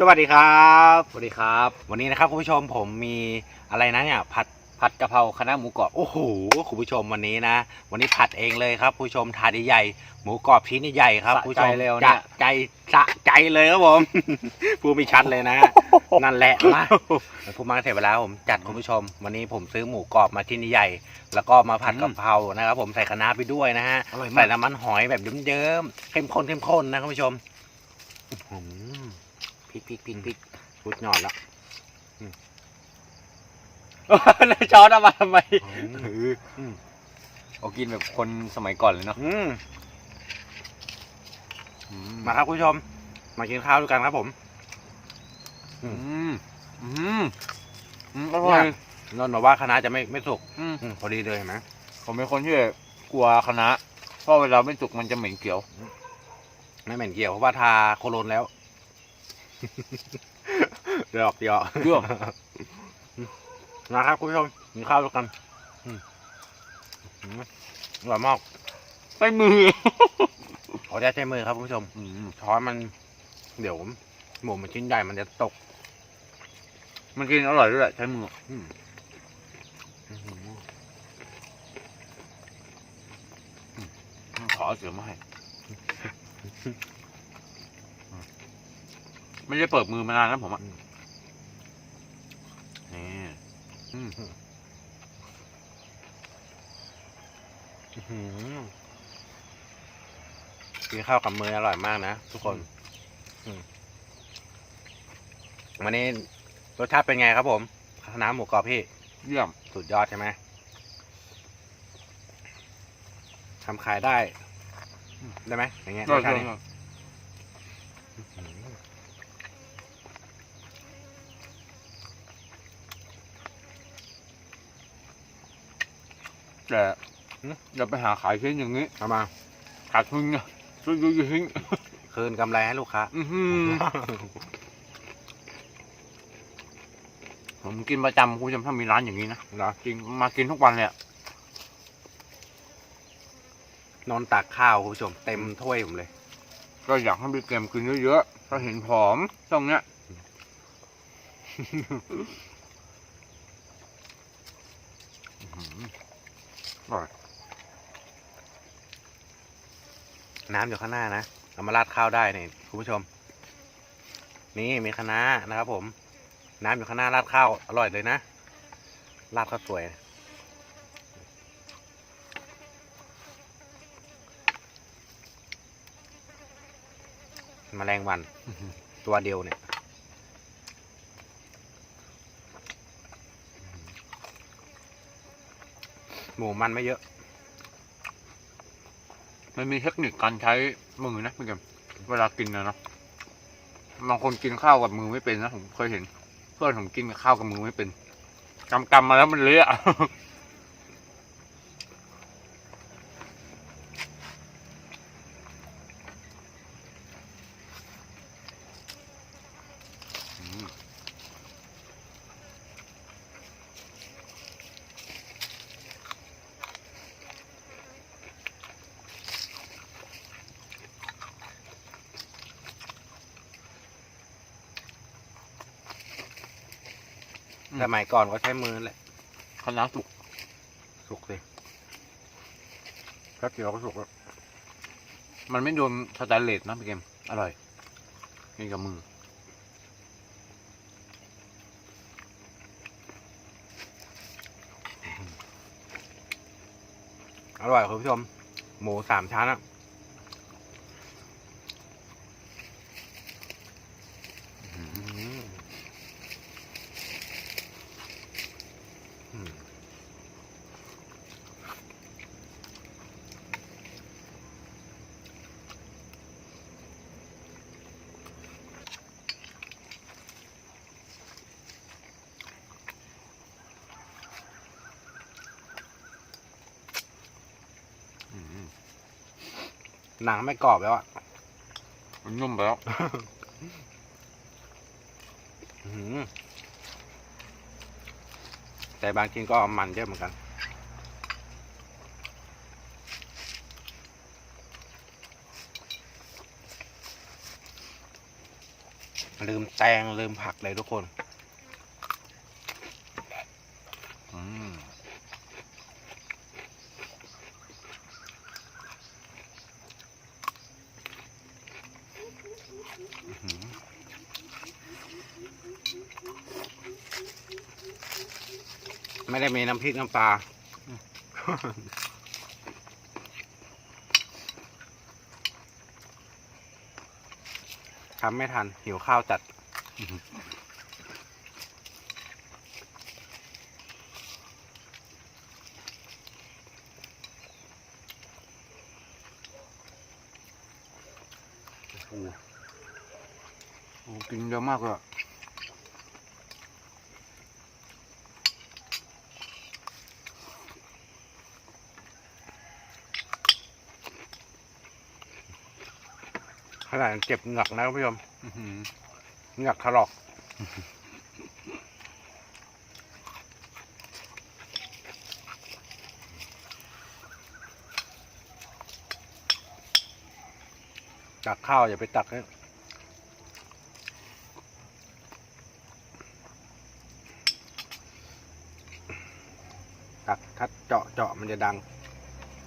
สวัสดีครับ สวัสดีครับ วันนี้นะครับคุณผู้ชมผมมีอะไรนะเนี่ยผัดผัดกะเพราคณะหมูกรอบโอ้โหคุณผู้ชมวันนี้นะ วันนี้ผัดเองเลยครับคุณผู้ชมถาดใหญ่ๆหมูกรอบชิ้นใหญ่ๆครับสะคุณผู้ชมใจเลยวันจะเนี้ยใจสะใจเลยครับผม พูดไม่ชัดเลยนะ นั่นแหละมาพูดมาเสร็จไปแล้วผมจัดคุณผู้ชม วันนี้ผมซื้อหมูกรอบมาชิ้นใหญ่ๆแล้วก็มาผัดกะเพรานะครับผมใส่คะน้าไปด้วยนะฮะอร่อยใส่มากน้ำมันหอยแบบเยิ้มๆเข้มข้นเข้มข้นนะคุณผู้ชมอื้อหือ พริกพริกพริกพริกชุดหยอดแล้วแล้วช้อนเอามาทำไมอืมเอากินแบบคนสมัยก่อนเลยเนาะอืมอืมาครับคุณผู้ชม มากินข้าวด้วยกันครับผมอืมอืมอืมอร่อยนนท์บอกว่าคณะจะไม่ไม่สุกอืมอืมพอดีเลยเห็นไหมผมเป็นคนที่กลัวคณะเพราะเวลาไม่สุกมันจะเหม็นเขียว ไม่เหม็นเกี่ยวเพราะว่าทาโคโรนแล้ว เดี๋ยวออกเดี๋ยวออกเรื่องมาครับคุณผู้ชมกินข้าวด้วยกันอืมอืมอร่อยมากใส่มือขอได้ใช้มือครับคุณผู้ชมอืมช้อนมันเดี๋ยวหมูมันชิ้นใหญ่มันจะตก มันกินอร่อยด้วยแหละใช้มืออืมอื้อหือขอเอาเสือมาให้ ไม่ได้เปิดมือมานานแล้วผมอะนี่อืมอื้อหือกินข้าวกับมืออร่อยมากนะทุกคนอืมวันนี้รสชาติเป็นไงครับผมน้ำหมูกรอบพี่ เยี่ยม สุดยอดใช่ไหมทำขายได้ ได้ไหมอย่างเงี้ยรสชาตินี้อื้อหือ แต่อย่าไปหาขายชิ้นอย่างนี้เอามาขาดทุนนะช่วยดูอยู่ทิ้งคืนกำไรให้ลูกค้าอื้อหือผมกินประจำคุณผู้ชมถ้ามีร้านอย่างนี้นะเหรอจริงมากินทุกวันเลยอะนอนตักข้าวคุณผู้ชมเต็มถ้วยผมเลย ก็อยากให้พี่เกมกินเยอะๆถ้าเห็นผอมตรงเนี้ยอื้อหืออร่อย น้ำอยู่ข้างหน้านะเอามาราดข้าวได้นี่คุณผู้ชม นี่มีคะน้านะครับผม น้ำอยู่ข้างหน้าราดข้าวอร่อยเลยนะราดข้าวสวยแมลงวันอื้อหือตัวเดียวเนี่ย หมูมันไม่เยอะ มันมีเทคนิคการใช้มือนะพี่เกมเวลากินนะเนาะบางคนกินข้าวกับมือไม่เป็นนะผมเคยเห็น เพื่อนผมกินข้าวกับมือไม่เป็นกำกำมาแล้วมันเละ สมัยก่อนก็ใช้มือแหละคณะสุกสุกสิแป๊บเดียวก็สุกแล้วมันไม่โดนสแตนเลสนะพี่เกมอร่อยกินกับมืออร่อยคุณผู้ชม หมูสามชั้นอะ หนังไม่กรอบแล้วอะมันนุ่มไปแล้วอื้อหือแต่บางทีก็มันเยอะเหมือนกัน ลืมแตงลืมผักเลยทุกคน ไม่ได้มีน้ำพริกน้ำปลาทำไม่ทัน หิวข้าวจัด โอ้โหกินเยอะมากเลย ขนาดเจ็บเหงือกนะคุณผู้ชมอื้อหือเหงือกถลอกตักข้าวอย่าไปตักให้ตักถ้าเจาะเจาะมันจะดัง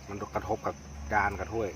มันกระทบกับจานกับถ้วย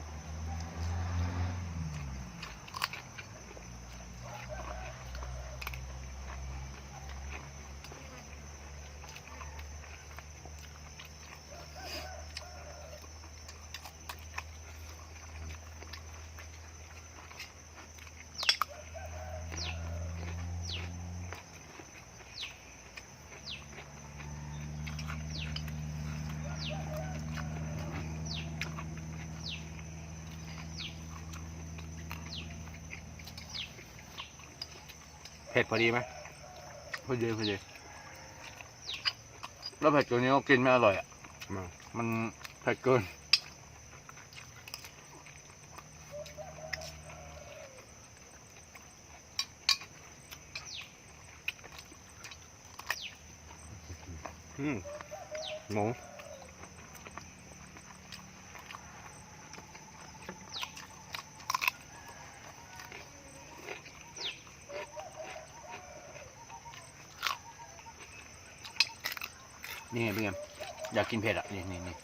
เผ็ดพอดีไหมพอดีพอดีแล้วเผ็ดตัวนี้ก็กินไม่อร่อยอะอืมมันเผ็ดเกินอืมหมู นี่ไงพี่เอ็มอยากกินเผ็ดอะ นี่นี่นี่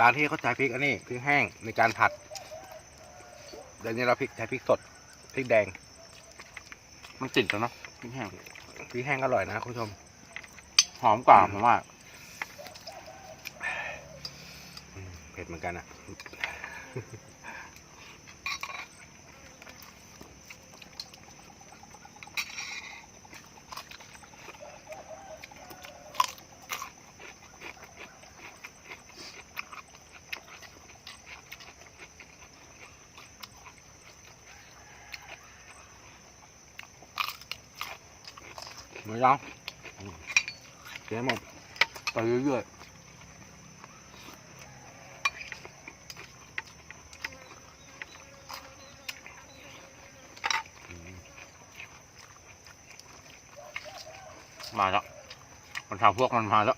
บางที่เขาใช้พริกอันนี้พริกแห้งในการผัดเดี๋ยวนี้เราพริกใช้พริกสดพริกแดง มันติดแล้วเนาะพริกแห้งพริกแห้งอร่อยนะคุณผู้ชม หอมกว่าผมว่าอืมเผ็ดเหมือนกันอะ หมือนกันเจ๊หมดไปเรื่อยๆมาแล้วมันทางพวกมันมาแล้ว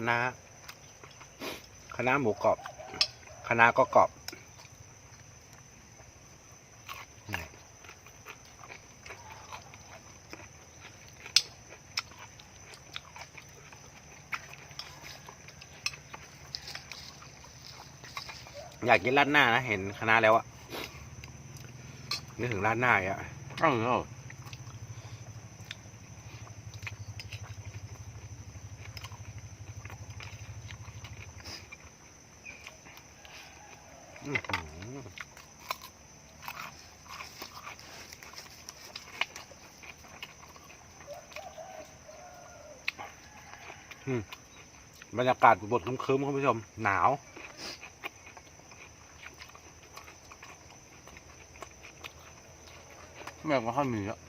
คะน้าคะน้าหมูกรอบคะน้าก็กรอบอยากกินราดหน้านะ เห็นคณะแล้วอะนึกถึงราดหน้าอีกอะเออ อื้อหืออืม บรรยากาศบดคืมๆคุณผู้ชม หนาว แม่ก็ข้าวมีแล้วอืม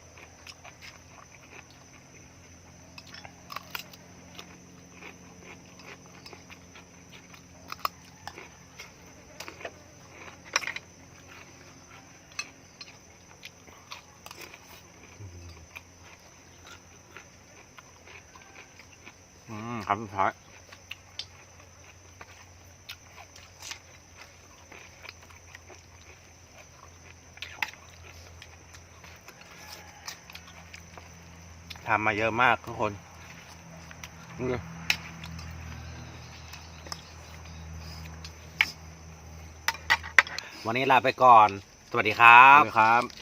คำสุดท้ายทำมาเยอะมากทุกคนอืมวันนี้ลาไปก่อน สวัสดีครัสบวัสดีครับ